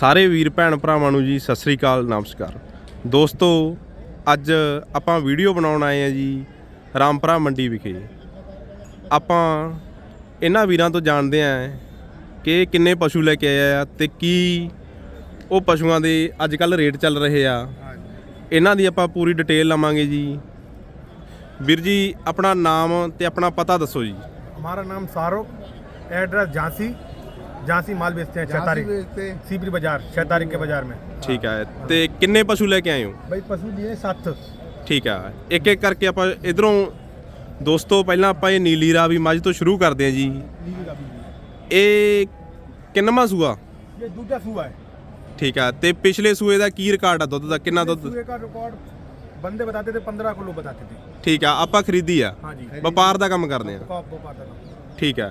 ਸਾਰੇ ਵੀਰ ਭੈਣ ਭਰਾਵਾਂ ਨੂੰ ਜੀ ਸਤਿ ਸ੍ਰੀ ਅਕਾਲ ਨਮਸਕਾਰ ਦੋਸਤੋ ਅੱਜ ਆਪਾਂ ਵੀਡੀਓ ਬਣਾਉਣ ਆਏ ਆ ਜੀ ਰਾਮਪੁਰਾ ਮੰਡੀ ਵਿਖੇ ਆਪਾਂ ਇਹਨਾਂ ਵੀਰਾਂ ਤੋਂ ਜਾਣਦੇ ਆਂ ਕਿ ਕਿੰਨੇ ਪਸ਼ੂ ਲੈ ਕੇ ਆਏ ਆ ਤੇ ਕੀ ਉਹ ਪਸ਼ੂਆਂ ਦੇ ਅੱਜ ਕੱਲ ਰੇਟ ਚੱਲ ਰਹੇ ਆ ਇਹਨਾਂ ਦੀ ਆਪਾਂ ਪੂਰੀ ਡਿਟੇਲ ਲਵਾਂਗੇ ਜੀ ਵੀਰ ਜੀ ਆਪਣਾ ਨਾਮ ਤੇ ਆਪਣਾ ਪਤਾ ਦੱਸੋ ਜੀ हमारा नाम शाहरुख एड्रेस झांसी झांसी माल बेचते हैं छह तारीख सीपरी बाजार छह तारीख के बाजार में ਠੀਕ ਹੈ ਤੇ ਕਿੰਨੇ ਪਸ਼ੂ ਲੈ ਕੇ ਆਏ ਹੋ भाई पशु लिए सात ਠੀਕ ਆ ਇੱਕ ਇੱਕ ਕਰਕੇ ਆਪਾਂ ਇਧਰੋਂ ਦੋਸਤੋ ਪਹਿਲਾਂ ਆਪਾਂ ਇਹ ਨੀਲੀ ਰਾਵੀ ਮੱਝ ਤੋਂ ਸ਼ੁਰੂ ਕਰਦੇ ਹਾਂ ਜੀ नीली का भी ਇਹ ਕਿੰਨਵਾਂ ਸੂਆ ये दूसरा सुआ है ਠੀਕ ਆ ਤੇ ਪਿਛਲੇ ਸੂਏ ਦਾ ਕੀ ਰਿਕਾਰਡ ਆ ਦੁੱਧ ਦਾ ਕਿੰਨਾ ਦੁੱਧ सुए का रिकॉर्ड बंदे बताते थे पंद्रह किलो बताते थे ਠੀਕ ਆ ਆਪਾਂ ਖਰੀਦੀ ਆ हाँ जी ਵਪਾਰ ਦਾ ਕੰਮ ਕਰਦੇ ਆ कॉप वो पाता था ਠੀਕ ਆ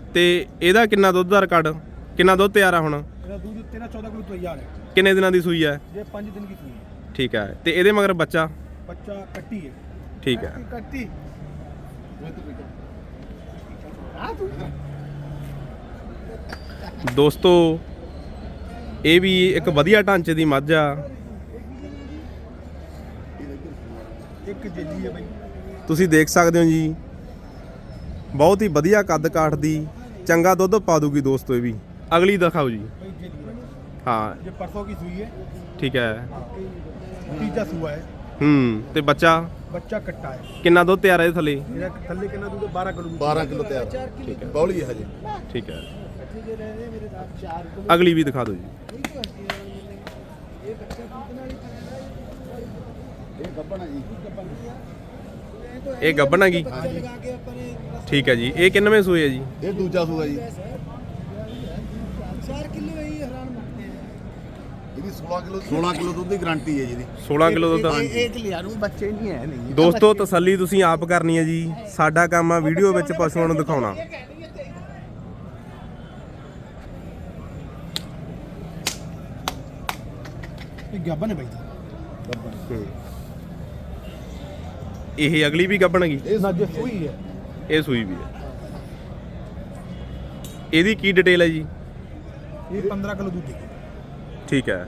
ਤੇ ਇਹਦਾ ਕਿੰਨਾ ਦੁੱਧ ਦਾ ਰਿਕਾਰਡ ਕਿੰਨਾ ਦੁੱਧ ਤਿਆਰ ਆ ਹੁਣ मेरा दूध तेरह चौदह किलो तैयार है ਕਿੰਨੇ ਦਿਨਾਂ ਦੀ ਸੂਈ ਹੈ ये पाँच दिन की सुई है ਠੀਕ ਹੈ ਤੇ ਇਹਦੇ ਮਗਰ ਬੱਚਾ बच्चा कट्टी है ਠੀਕ ਹੈ कट्टी ਦੋਸਤੋ ਇਹ ਵੀ ਇੱਕ ਵਧੀਆ ਢਾਂਚੇ ਦੀ ਮੱਝ ਆ एक जेली है भाई ਤੁਸੀਂ ਦੇਖ ਸਕਦੇ ਹੋ ਜੀ ਬਹੁਤ ਹੀ ਵਧੀਆ ਕੱਦ ਕਾਠ ਦੀ ਚੰਗਾ ਦੁੱਧ ਪਾ ਦੂਗੀ ਦੋਸਤੋ ਇਹ ਵੀ ਅਗਲੀ ਦਿਖਾਓ ਜੀ भाई जेली है ਹਾਂ ये परसों की सुई है ਠੀਕ ਹੈ तीजा सुआ है ਹੂੰ ਤੇ ਬੱਚਾ बच्चा कट्टा है ਕਿੰਨਾ ਦੁੱਧ ਤਿਆਰ ਹੈ ਇਹਦੇ ਥੱਲੇ मेरा थल्ले के ना दूध बारह किलो दूध 12 ਕਿਲੋ ਤਿਆਰ ਠੀਕ ਹੈ ਬੌਲੀ ਹੈ ਹਜੇ ਠੀਕ ਹੈ ਅਗਲੀ ਵੀ ਦਿਖਾ ਦਿਓ ਜੀ ਇਹ ਗੱਬਣਾ ਜੀ ਇਹ ਗੱਭਣ ਹੈਗੀ ਠੀਕ ਹੈ ਜੀ। ਇਹ ਕਿੰਨਵੇਂ ਸੂਏ ਹੈ ਜੀ? ਇਹ ਦੂਜਾ ਸੂਆ ਜੀ। 4 ਕਿਲੋ ਹੀ ਹੈਰਾਨ ਮੁਕਤੇ ਇਹਦੀ 16 ਕਿਲੋ 16 ਕਿਲੋ ਦੁੱਧ ਦੀ ਗਾਰੰਟੀ ਹੈ ਜੀ ਦੀ 16 ਕਿਲੋ ਦੁੱਧ ਹਾਂ ਇੱਕ ਲਿਆ ਨੂੰ ਬੱਚੇ ਨਹੀਂ ਹੈ ਨਹੀਂ। ਦੋਸਤੋ ਤਸੱਲੀ ਤੁਸੀਂ ਆਪ ਕਰਨੀ ਹੈ ਜੀ। ਸਾਡਾ ਕੰਮ ਆ ਵੀਡੀਓ ਵਿੱਚ ਪਸ਼ੂਆਂ ਨੂੰ ਦਿਖਾਉਣਾ। ਇਹ ਗੱਬਨ ਹੈ ਬਾਈ ਇਹ ਅਗਲੀ ਵੀ ਗੱਭਣ ਹੈਗੀ ਇਹ ਸੱਜ ਸੂਈ ਹੈ। ਇਹ ਸੂਈ ਵੀ ਹੈ। ਇਹਦੀ ਕੀ ਡਿਟੇਲ ਹੈ ਜੀ? ਇਹ 15 ਕਿਲੋ ਦੁੱਧ ਠੀਕ ਹੈ।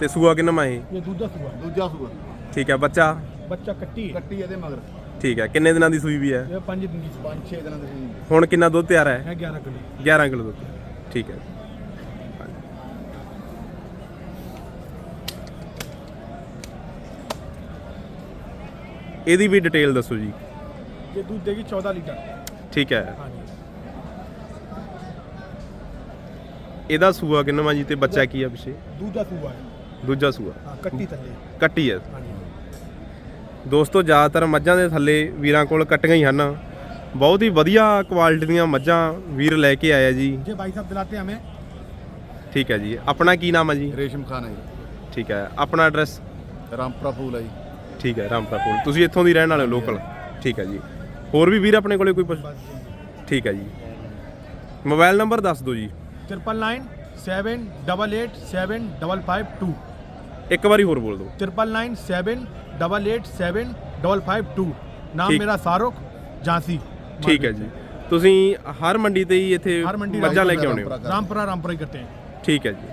ਤੇ ਸੂਆ ਕਿੰਨਾ ਮਾ ਇਹ? ਦੂਜਾ ਸੂਆ। ਦੂਜਾ ਸੂਆ। ਠੀਕ ਹੈ ਬੱਚਾ? ਬੱਚਾ ਕੱਟੀ ਹੈ। ਕੱਟੀ ਇਹਦੇ ਮਗਰ। ਠੀਕ ਹੈ ਕਿੰਨੇ ਦਿਨਾਂ ਦੀ ਸੂਈ ਵੀ ਹੈ? ਇਹ ਪੰਜ ਦਿਨ ਦੀ 5-6 ਦਿਨਾਂ ਦੀ ਹੁਣ ਕਿੰਨਾ ਦੁੱਧ ਤਿਆਰ ਹੈ? ਹੈ 11 ਕਿਲੋ। 11 ਕਿਲੋ ਦੁੱਧ। ਠੀਕ ਹੈ। ਇਹਦੀ ਵੀ ਡਿਟੇਲ ਦੱਸੋ ਜੀ ये दूध देगी चौदह लीटर ਠੀਕ ਹੈ हाँ जी ਇਹਦਾ ਸੂਆ ਕਿੰਨਾ ਜੀ ਤੇ ਬੱਚਾ ਕੀ ਆ ਪਿੱਛੇ दूधा सुआ है ਦੂਜਾ ਸੂਆ हाँ कट्टी थल्ले ਕੱਟੀ ਹੈ हाँ जी ਦੋਸਤੋ ਜ਼ਿਆਦਾਤਰ ਮੱਝਾਂ ਦੇ ਥੱਲੇ ਵੀਰਾਂ ਕੋਲ ਕੱਟੀਆਂ ਹੀ ਹਨ ਬਹੁਤ ਹੀ ਵਧੀਆ ਕੁਆਲਿਟੀ ਦੀਆਂ ਮੱਝਾਂ ਵੀਰ ਲੈ ਕੇ ਆਇਆ ਜੀ ये भाई साहब दिलाते हैं हमें ਠੀਕ ਹੈ ਜੀ ਆਪਣਾ ਕੀ ਨਾਮ ਹੈ ਜੀ ਰੇਸ਼ਮ ਖਾਨ ਹੈ ਜੀ ਠੀਕ ਹੈ ਆਪਣਾ ਐਡਰੈਸ ਰਾਮਪੁਰਾ ਫੂਲ ਹੈ ਜੀ ਠੀਕ ਹੈ ਰਾਮਪੁਰਾ ਕੋਲ ਤੁਸੀਂ ਇੱਥੋਂ ਦੀ ਰਹਿਣ ਵਾਲੇ ਲੋਕਲ ਠੀਕ ਹੈ ਜੀ ਹੋਰ ਵੀ ਵੀਰ ਆਪਣੇ ਕੋਲੇ ਕੋਈ ਪੁੱਛ बस ਠੀਕ ਹੈ ਜੀ ਮੋਬਾਈਲ ਨੰਬਰ ਦੱਸ ਦਿਓ ਜੀ triple nine seven double eight seven double five two ਇੱਕ ਵਾਰੀ ਹੋਰ ਬੋਲ ਦਿਓ triple nine seven double eight seven double five two नाम ठीक। मेरा शाहरुख झांसी ਠੀਕ ਹੈ ਜੀ ਤੁਸੀਂ ਹਰ ਮੰਡੀ ਤੇ ਹੀ ਇੱਥੇ ਹਰ ਮੰਡੀ ਮੱਝਾਂ ਲੈ ਕੇ ਆਉਣੇ ਹੋ रामपुरा रामपुरा ही करते हैं ਠੀਕ ਹੈ ਜੀ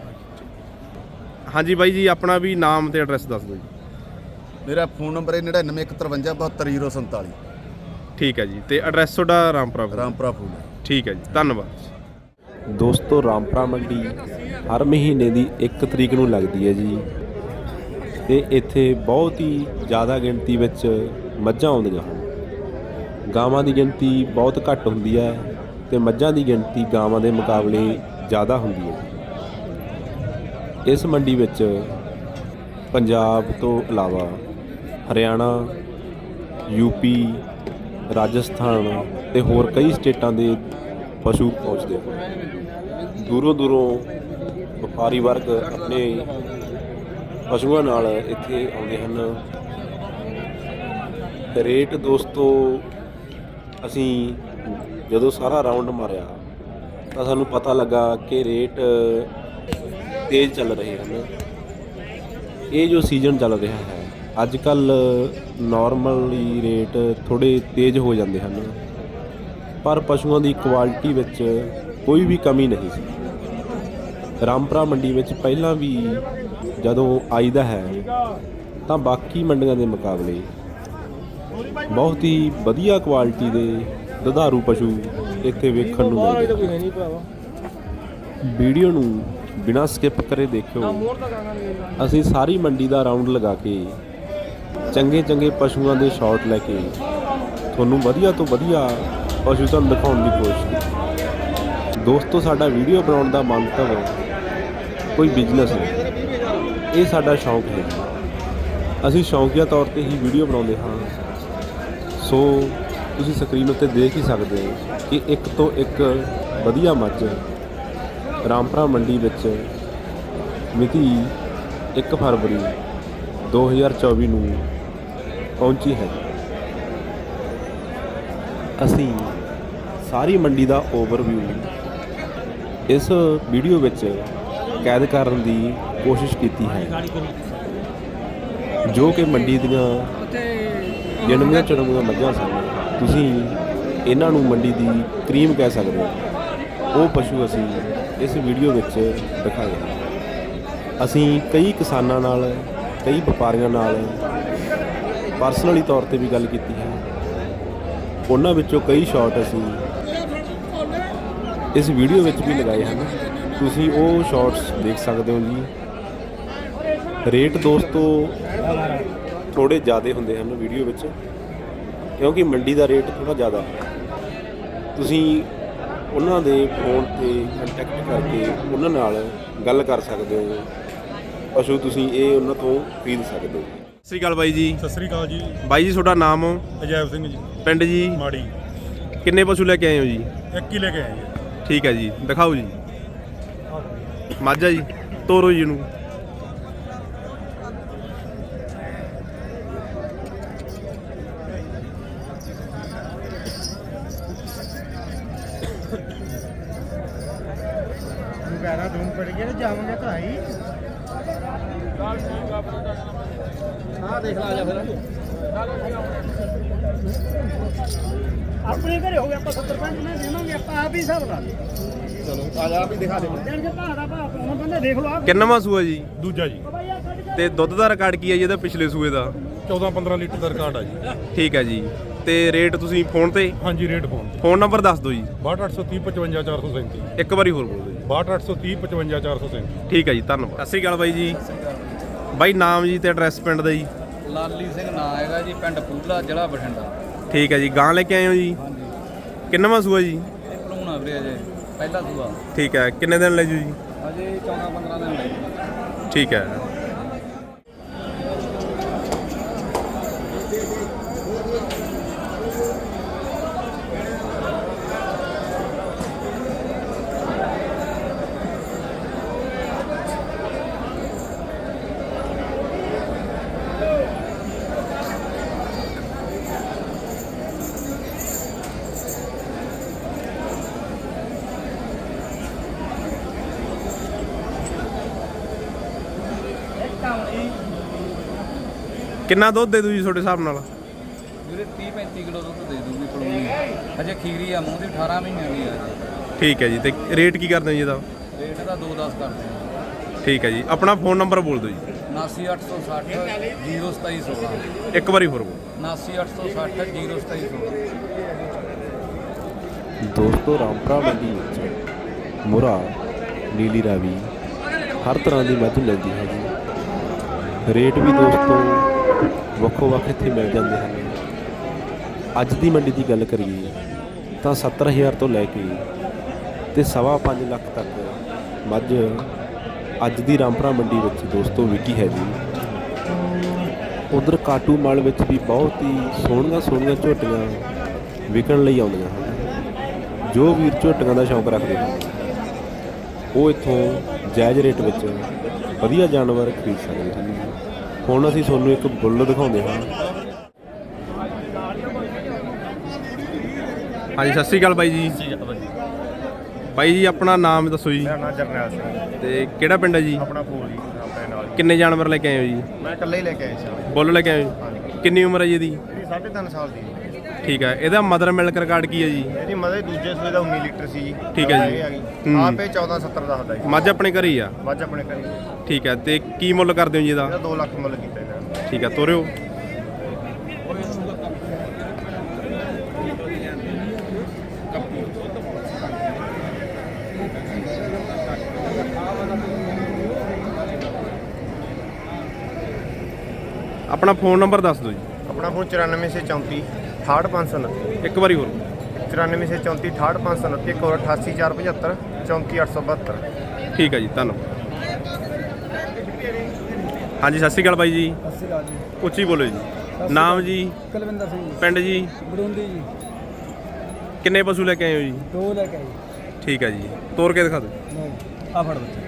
ਹਾਂਜੀ ਬਾਈ ਜੀ ਆਪਣਾ ਵੀ ਨਾਮ ਤੇ ਐਡਰੈਸ ਦੱਸ ਦਿਓ ਜੀ ਮੇਰਾ ਫੋਨ ਨੰਬਰ ਹੈ 9915572047 ਠੀਕ ਹੈ ਜੀ ਤੇ ਐਡਰੈਸ ਤੁਹਾਡਾ ਰਾਮਪੁਰਾ ਕੋਲ। ਰਾਮਪੁਰਾ ਹੈ। ਠੀਕ ਹੈ ਜੀ ਧੰਨਵਾਦ। ਦੋਸਤੋ ਰਾਮਪੁਰਾ ਮੰਡੀ ਹਰ ਮਹੀਨੇ ਦੀ 1 ਤਰੀਕ ਨੂੰ ਲੱਗਦੀ ਹੈ ਜੀ। ਤੇ ਇੱਥੇ ਬਹੁਤ ਹੀ ਜ਼ਿਆਦਾ ਗਿਣਤੀ ਵਿੱਚ ਮੱਝਾਂ ਆਉਂਦੀਆਂ ਹਨ। ਗਾਵਾਂ ਦੀ ਗਿਣਤੀ ਬਹੁਤ ਘੱਟ ਹੁੰਦੀ ਹੈ ਤੇ ਮੱਝਾਂ ਦੀ ਗਿਣਤੀ ਗਾਵਾਂ ਦੇ ਮੁਕਾਬਲੇ ਜ਼ਿਆਦਾ ਹੁੰਦੀ ਹੈ ਇਸ ਮੰਡੀ ਵਿੱਚ ਪੰਜਾਬ ਤੋਂ ਇਲਾਵਾ ਹਰਿਆਣਾ ਯੂਪੀ ਰਾਜਸਥਾਨ ਤੇ ਹੋਰ ਕਈ ਸਟੇਟਾਂ ਦੇ ਪਸ਼ੂ ਪਹੁੰਚਦੇ ਹਨ। ਦੂਰੋਂ ਦੂਰੋਂ ਵਪਾਰੀ ਵਰਗ ਆਪਣੇ ਪਸ਼ੂਆਂ ਨਾਲ ਇੱਥੇ ਆਉਂਦੇ ਹਨ। ਰੇਟ ਦੋਸਤੋ, ਅਸੀਂ ਜਦੋਂ ਸਾਰਾ ਰਾਉਂਡ ਮਾਰਿਆ, ਤਾਂ ਸਾਨੂੰ ਪਤਾ ਲੱਗਾ ਕਿ ਰੇਟ ਤੇਜ਼ ਚੱਲ ਰਹੇ ਹਨ। ਇਹ ਜੋ ਸੀਜ਼ਨ ਚੱਲ ਰਿਹਾ ਹੈ ਅੱਜ ਕੱਲ ਨਾਰਮਲੀ ਰੇਟ ਥੋੜੇ ਤੇਜ਼ ਹੋ ਜਾਂਦੇ ਹਨ। ਪਰ ਪਸ਼ੂਆਂ ਦੀ ਕੁਆਲਿਟੀ ਵਿੱਚ ਕੋਈ ਵੀ ਕਮੀ ਨਹੀਂ ਸੀ। ਰਾਮਪਰਾ ਮੰਡੀ ਵਿੱਚ ਪਹਿਲਾਂ ਵੀ ਜਦੋਂ ਆਈਦਾ ਹੈ, ਤਾਂ ਬਾਕੀ ਮੰਡੀਆਂ ਦੇ ਮੁਕਾਬਲੇ ਬਹੁਤ ਹੀ ਵਧੀਆ ਕੁਆਲਿਟੀ ਦੇ ਦੁਧਾਰੂ ਪਸ਼ੂ ਇੱਥੇ ਵੇਖਣ ਨੂੰ ਮਿਲਦੇ ਵੀਡੀਓ ਨੂੰ ਬਿਨਾਂ ਸਕਿਪ ਕਰੇ ਦੇਖਿਓ। ਅਸੀਂ ਸਾਰੀ ਮੰਡੀ ਦਾ ਰਾਉਂਡ ਲਗਾ ਕੇ ਚੰਗੇ ਚੰਗੇ ਪਸ਼ੂਆਂ ਦੇ ਸ਼ਾਟ ਲੈ ਕੇ ਤੁਹਾਨੂੰ ਵਧੀਆ ਤੋਂ ਵਧੀਆ ਪਸ਼ੂ ਤੁਹਾਨੂੰ ਦਿਖਾਉਣ ਦੀ ਕੋਸ਼ਿਸ਼ ਕੀਤੀ। ਦੋਸਤੋ, ਸਾਡਾ ਵੀਡੀਓ ਬਣਾਉਣ ਦਾ ਮੰਤਵ ਕੋਈ ਬਿਜ਼ਨਸ ਨਹੀਂ। ਇਹ ਸਾਡਾ ਸ਼ੌਂਕ ਹੈ। ਅਸੀਂ ਸ਼ੌਂਕੀਆ ਤੌਰ ਤੇ ਹੀ ਵੀਡੀਓ ਬਣਾਉਂਦੇ ਹਾਂ। ਸੋ ਤੁਸੀਂ ਸਕਰੀਨ ਉੱਤੇ ਦੇਖ ਹੀ ਸਕਦੇ ਹੋ ਕਿ ਇੱਕ ਤੋਂ ਇੱਕ ਵਧੀਆ ਮੱਝ ਰਾਮਪੁਰਾ ਮੰਡੀ ਵਿੱਚ ਮਿਤੀ 1 ਫਰਵਰੀ 2024 ਨੂੰ ਪਹੁੰਚੀ ਹੈ। ਅਸੀਂ ਸਾਰੀ ਮੰਡੀ ਦਾ ਓਵਰਵਿਊ ਇਸ ਵੀਡੀਓ ਵਿੱਚ ਕੈਦ ਕਰਨ ਦੀ ਕੋਸ਼ਿਸ਼ ਕੀਤੀ ਹੈ, ਜੋ ਕਿ ਮੰਡੀ ਦੀਆਂ ਜਨਮੀਆਂ ਚੜਮੀਆਂ ਮੱਝਾਂ ਸਨ। ਤੁਸੀਂ ਇਹਨਾਂ ਨੂੰ ਮੰਡੀ ਦੀ ਕਰੀਮ ਕਹਿ ਸਕਦੇ ਹੋ। ਉਹ ਪਸ਼ੂ ਅਸੀਂ ਇਸ ਵੀਡੀਓ ਵਿੱਚ ਦਿਖਾਏ। ਅਸੀਂ ਕਈ ਕਿਸਾਨਾਂ ਨਾਲ ਕਈ ਵਪਾਰੀਆਂ ਨਾਲ ਪਰਸਨਲੀ ਤੌਰ ਤੇ ਵੀ ਗੱਲ ਕੀਤੀ ਹੈ। ਉਹਨਾਂ ਵਿੱਚੋਂ ਕਈ ਸ਼ਾਟ ਅਸੀਂ ਇਸ ਵੀਡੀਓ ਵਿੱਚ ਵੀ ਲਗਾਏ ਹਨ। ਤੁਸੀਂ ਉਹ ਸ਼ਾਟਸ ਦੇਖ ਸਕਦੇ ਹੋ ਜੀ। ਰੇਟ ਦੋਸਤੋ ਥੋੜੇ ਜ਼ਿਆਦਾ ਹੁੰਦੇ ਹਨ ਵੀਡੀਓ ਵਿੱਚ, ਕਿਉਂਕਿ ਮੰਡੀ ਦਾ ਰੇਟ ਥੋੜਾ ਜ਼ਿਆਦਾ। ਤੁਸੀਂ ਉਹਨਾਂ ਦੇ ਫੋਨ ਤੇ ਕੰਟੈਕਟ ਕਰਕੇ ਉਹਨਾਂ ਨਾਲ ਗੱਲ ਕਰ ਸਕਦੇ ਹੋ। ਪਸ਼ੂ ਤੁਸੀਂ ਇਹ ਉਹਨਾਂ ਤੋਂ ਖਰੀਦ ਸਕਦੇ ਹੋ। ਸਤਿ ਸ੍ਰੀ ਅਕਾਲ ਬਾਈ ਜੀ। ਸਤਿ ਸ੍ਰੀ ਅਕਾਲ ਜੀ। ਬਾਈ ਜੀ ਤੁਹਾਡਾ ਨਾਮ? ਅਜੈਬ ਸਿੰਘ ਜੀ। ਪਿੰਡ ਜੀ? ਮਾੜੀ। ਕਿੰਨੇ ਪਸ਼ੂ ਲੈ ਕੇ ਆਏ ਹੋ ਜੀ? ਇੱਕ ਹੀ ਲੈ ਕੇ ਆਏ ਜੀ। ਠੀਕ ਹੈ ਜੀ ਦਿਖਾਓ ਜੀ। ਮਾਝਾ ਜੀ ਤੋਰੋ ਜੀ ਨੂੰ ਵਗੈਰਾ ਦੂਨ ਪੜ ਗਿਆ ਤੇ ਜਾਵਾਂਗੇ ਭਾਈ ਆਪਣੇ ਘਰੇ ਹੋ ਗਿਆ ਆਪਾਂ 70 ਪੰਜ ਮੈਂ ਦੇਵਾਂਗੇ ਆਪਾਂ ਆਪ ਹੀ ਹਿਸਾਬ ਲਾ ਚਲੋ ਆ ਜਾ ਵੀ ਦਿਖਾ ਦੇ ਜਾਣ ਕੇ ਭਾਅ ਦਾ ਭਾਅ ਪਾਉਣਾ ਪੈਂਦਾ ਦੇਖ ਲਓ ਆ ਕਿੰਨਵਾਂ ਸੂਆ ਜੀ? ਦੂਜਾ ਜੀ। ਆ ਤੇ ਦੁੱਧ ਦਾ ਰਿਕਾਰਡ ਕੀ ਹੈ ਜੀ ਇਹਦਾ ਪਿਛਲੇ ਸੂਏ ਦਾ? 14 15 ਲੀਟਰ ਦਾ ਰਿਕਾਰਡ ਆ ਜੀ। ਠੀਕ ਹੈ ਜੀ। ਤੇ ਰੇਟ ਤੁਸੀਂ ਫੋਨ ਤੇ? ਹਾਂਜੀ ਰੇਟ ਫੋਨ ਤੇ। ਫੋਨ ਨੰਬਰ ਦੱਸ ਦਿਓ ਜੀ। 62830 55437 ਇੱਕ ਵਾਰੀ ਹੋਰ ਬੋਲ ਦਿਓ। ਜੀ 62830 55437 ਠੀਕ ਹੈ ਜੀ ਧੰਨਵਾਦ। ਸਤਿ ਸ੍ਰੀ ਅਕਾਲ ਬਾਈ ਜੀ। ਬਾਈ ਨਾਮ ਜੀ ਤੇ ਐਡਰੈਸ ਪਿੰਡ ਦਾ ਜੀ। ਲਾਲੀ ਸਿੰਘ ਨਾਂ ਹੈਗਾ ਜੀ ਪਿੰਡ ਪੂਲਾ ਜ਼ਿਲ੍ਹਾ ਬਠਿੰਡਾ। ਠੀਕ ਹੈ ਜੀ ਗਾਂ ਲੈ ਕੇ ਆਏ ਹੋ ਜੀ? ਕਿੰਨਵਾਂ ਸੂਆ ਜੀ? ਇਹ ਭਲੂਣਾ ਵੀਰੇ ਅਜੇ ਪਹਿਲਾ ਸੂਆ। ਠੀਕ ਹੈ ਕਿੰਨੇ ਦਿਨ ਲੈ ਜੂ ਜੀ? ਅਜੇ 14 15 ਦਿਨ ਲੱਗੇ ਠੀਕ ਹੈ। ਕਿੰਨਾ ਦੁੱਧ ਦੇ ਦੂ ਜੀ ਤੁਹਾਡੇ ਹਿਸਾਬ ਨਾਲ? ਵੀਰੇ 30 35 ਕਿਲੋ ਦੁੱਧ ਦੇ ਦੂਗੀ ਭਲੂਣੀ ਅਜੇ ਖੀਰੀ ਆ ਮੂੰਹ ਦੀ 18 ਮਹੀਨਿਆਂ ਦੀ ਆ ਜੀ। ਠੀਕ ਹੈ ਜੀ ਤੇ ਰੇਟ ਕੀ ਕਰਦੇ ਹੋ ਜੀ ਇਹਦਾ? ਰੇਟ ਦਾ 2-10 ਕਰਦੇ ਆ। ਠੀਕ ਹੈ ਜੀ ਆਪਣਾ ਫੋਨ ਨੰਬਰ ਬੋਲ ਦਿਓ ਜੀ। 79860 02716 ਇੱਕ ਵਾਰੀ ਹੋਰ ਬੋਲ। 79860 02716 ਦੋਸਤੋ ਰਾਮਪੁਰਾ ਮੰਡੀ ਵਿੱਚ ਮੁਰਾ ਨੀਲੀ ਰਾਵੀ ਹਰ ਤਰ੍ਹਾਂ ਦੀ ਮੱਝ ਮਿਲਦੀ ਹੈ ਜੀ ਰੇਟ ਵੀ ਦੋਸਤੋ ਵੱਖੋ ਵੱਖ ਇੱਥੇ ਮਿਲ ਜਾਂਦੇ ਹਨ। ਅੱਜ ਦੀ ਮੰਡੀ ਦੀ ਗੱਲ ਕਰੀਏ ਤਾਂ 70000 ਤੋਂ ਲੈ ਕੇ ਤੇ ਸਵਾ ਪੰਜ ਲੱਖ ਤੱਕ ਮੱਝ ਅੱਜ ਦੀ ਰਾਮਪੁਰਾ ਮੰਡੀ ਵਿੱਚ ਦੋਸਤੋ ਵਿਕੀ ਹੈ ਜੀ। ਉਧਰ ਕਾਟੂ ਮਾਲ ਵਿੱਚ ਵੀ ਬਹੁਤ ਹੀ ਸੋਹਣੀਆਂ ਸੋਹਣੀਆਂ ਝੋਟੀਆਂ ਵਿਕਣ ਲਈ ਆਉਂਦੀਆਂ ਹਨ। ਜੋ ਵੀਰ ਝੋਟੀਆਂ ਦਾ ਸ਼ੌਂਕ ਰੱਖਦੇ ਹਨ, ਉਹ ਇੱਥੋਂ ਜਾਇਜ਼ ਰੇਟ ਵਿੱਚ ਵਧੀਆ ਜਾਨਵਰ ਖਰੀਦ ਸਕਦੇ ਹਨ। ਹੁਣ ਅਸੀਂ ਤੁਹਾਨੂੰ ਇੱਕ ਬੁੱਲ ਦਿਖਾਉਂਦੇ ਹਾਂ। ਹਾਂਜੀ ਸਤਿ ਸ੍ਰੀ ਅਕਾਲ ਬਾਈ ਜੀ। ਬਾਈ ਜੀ। ਆਪਣਾ ਨਾਮ ਦੱਸੋ ਜੀ। ਮੇਰਾ ਨਾਮ ਜਰਨੈਲ ਸਿੰਘ। ਤੇ ਕਿਹੜਾ ਪਿੰਡ ਹੈ ਜੀ? ਆਪਣਾ ਫੂਲ ਜੀ ਆਪਣੇ ਨਾਲ ਕਿੰਨੇ ਜਾਨਵਰ ਲੈ ਕੇ ਆਏ ਹੋ ਜੀ? ਮੈਂ ਇਕੱਲੇ ਹੀ ਲੈ ਕੇ ਆਇਆ ਸੀ। ਬੁੱਲ ਲੈ ਕੇ ਆਏ ਹੋ? ਕਿੰਨੀ ਉਮਰ ਹੈ ਜੀ ਇਹਦੀ? ਇਹਦੀ 3.5 ਸਾਲ ਦੀ ਜੀ। ਠੀਕ ਹੈ। ਇਹਦਾ ਮਦਰ ਮਿਲਕ ਰਿਕਾਰਡ ਕੀ ਹੈ ਜੀ? ਇਹਦੀ ਮਦਰ ਦੂਜੇ ਸੂਏ ਦਾ 19 ਲੀਟਰ ਸੀ ਜੀ। ਠੀਕ ਹੈ ਜੀ। ਆਪੇ 1470 ਦਾ ਹੁੰਦਾ ਜੀ। ਮੱਝ ਆਪਣੇ ਘਰੇ ਹੀ ਆ? ਮੱਝ ਆਪਣੇ ਘਰੇ ਠੀਕ ਹੈ ਤੇ ਕੀ ਮੁੱਲ ਕਰਦੇ ਹੋ ਜੀ ਇਹਦਾ? ਇਹਦਾ 2 ਲੱਖ ਮੁੱਲ ਕੀਤਾ ਇਹਨਾਂ ਨੇ ਠੀਕ ਹੈ ਤੋਰਿਓ। ਆਪਣਾ ਫੋਨ ਨੰਬਰ ਦੱਸ ਦਿਓ ਜੀ। ਆਪਣਾ ਫੋਨ 94 ਸੇ 34 68529 ਇੱਕ ਵਾਰੀ ਹੋਰ। 94 ਸੇ 34 68529 ਇੱਕ ਹੋਰ 88475 34872 ਠੀਕ ਹੈ ਜੀ ਧੰਨਵਾਦ। ਹਾਂਜੀ ਸਤਿ ਸ਼੍ਰੀ ਅਕਾਲ ਬਾਈ ਜੀ। ਸਤਿ ਸ਼੍ਰੀ ਅਕਾਲ ਜੀ। ਉੱਚੀ ਬੋਲੋ ਜੀ। ਨਾਮ ਜੀ। ਕੁਲਵਿੰਦਰ ਸਿੰਘ ਜੀ। ਪਿੰਡ ਜੀ। ਬੜੁੰਦੀ ਜੀ। ਕਿੰਨੇ ਪਸ਼ੂ ਲੈ ਕੇ ਆਏ ਹੋ ਜੀ? ਦੋ ਲੈ ਕੇ ਆਈ ਠੀਕ ਹੈ ਜੀ। ਤੋਰ ਕੇ ਦਿਖਾ ਦਿਓ। ਆ ਫੜ ਬੱਚਾ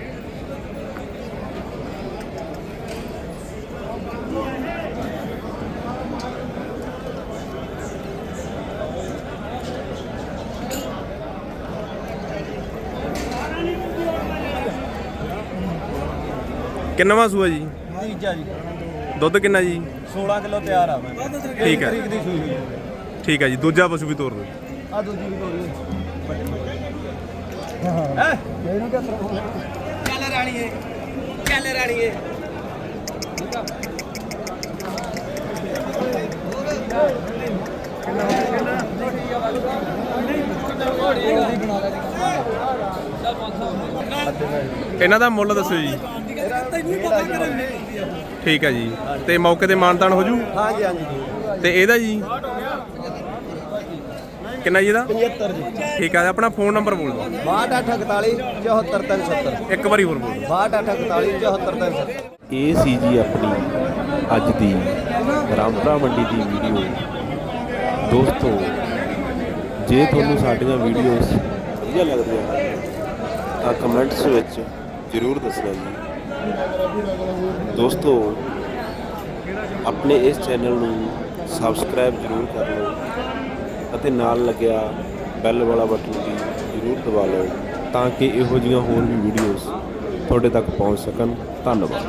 ਕਿੰਨਵਾਂ ਸੂਆ ਜੀ? ਤੀਜਾ ਜੀ। ਦੁੱਧ ਕਿੰਨਾ ਜੀ? 16 ਕਿਲੋ ਤਿਆਰ ਆ ਮੈਂ। ਠੀਕ ਹੈ। ਤਰੀਕ ਦੀ ਸੂਈ ਹੋਈ ਹੈ। ਠੀਕ ਹੈ ਜੀ ਦੂਜਾ ਪਸ਼ੂ ਵੀ ਤੋਰ ਦਿਓ। ਆ ਦੂਜੀ ਵੀ ਤੋਰੀ ਹੈ। ਇਹਨੂੰ ਤਰ੍ਹਾਂ ਚੱਲ ਰਾਣੀਏ ਚੱਲ ਰਾਣੀਏ ਇਹਨਾਂ ਦਾ ਮੁੱਲ ਦੱਸਿਓ ਜੀ। ਠੀਕ ਹੈ ਜੀ। ਤੇ ਮੌਕੇ ਤੇ ਮਾਨਤਾਨ ਹੋ ਜੂ? ਹਾਂਜੀ ਹਾਂਜੀ। ਤੇ ਇਹਦਾ ਜੀ? ਕਿੰਨਾ ਜੀ ਇਹਦਾ? 75 ਜੀ। ਠੀਕ ਹੈ ਆਪਣਾ ਫੋਨ ਨੰਬਰ ਬੋਲ ਦਿਓ। 6248 74370 ਇੱਕ ਵਾਰੀ ਹੋਰ ਬੋਲ ਦਿਓ। 6248 74370 ਇਹ ਸੀ ਜੀ ਆਪਣੀ ਅੱਜ ਦੀ ਰਾਮਪੁਰਾ ਮੰਡੀ ਦੀ ਵੀਡੀਓ। ਦੋਸਤੋ ਜੇ ਤੁਹਾਨੂੰ ਸਾਡੀਆਂ ਵੀਡੀਓਜ਼ ਵਧੀਆ ਲੱਗਦੀਆਂ ਤਾਂ ਕਮੈਂਟਸ ਵਿੱਚ ਜ਼ਰੂਰ ਦੱਸਣਾ ਜੀ। ਦੋਸਤੋ, ਆਪਣੇ ਇਸ ਚੈਨਲ ਨੂੰ ਸਬਸਕ੍ਰਾਈਬ ਜ਼ਰੂਰ ਕਰ ਲਓ ਅਤੇ ਨਾਲ ਲੱਗਿਆ ਬੈਲ ਵਾਲਾ ਬਟਨ ਵੀ ਜ਼ਰੂਰ ਦਬਾ ਲਓ ਤਾਂ ਕਿ ਇਹੋ ਜਿਹੀਆਂ ਹੋਰ ਵੀ ਵੀਡੀਓਜ਼ ਤੁਹਾਡੇ ਤੱਕ ਪਹੁੰਚ ਸਕਣ। ਧੰਨਵਾਦ।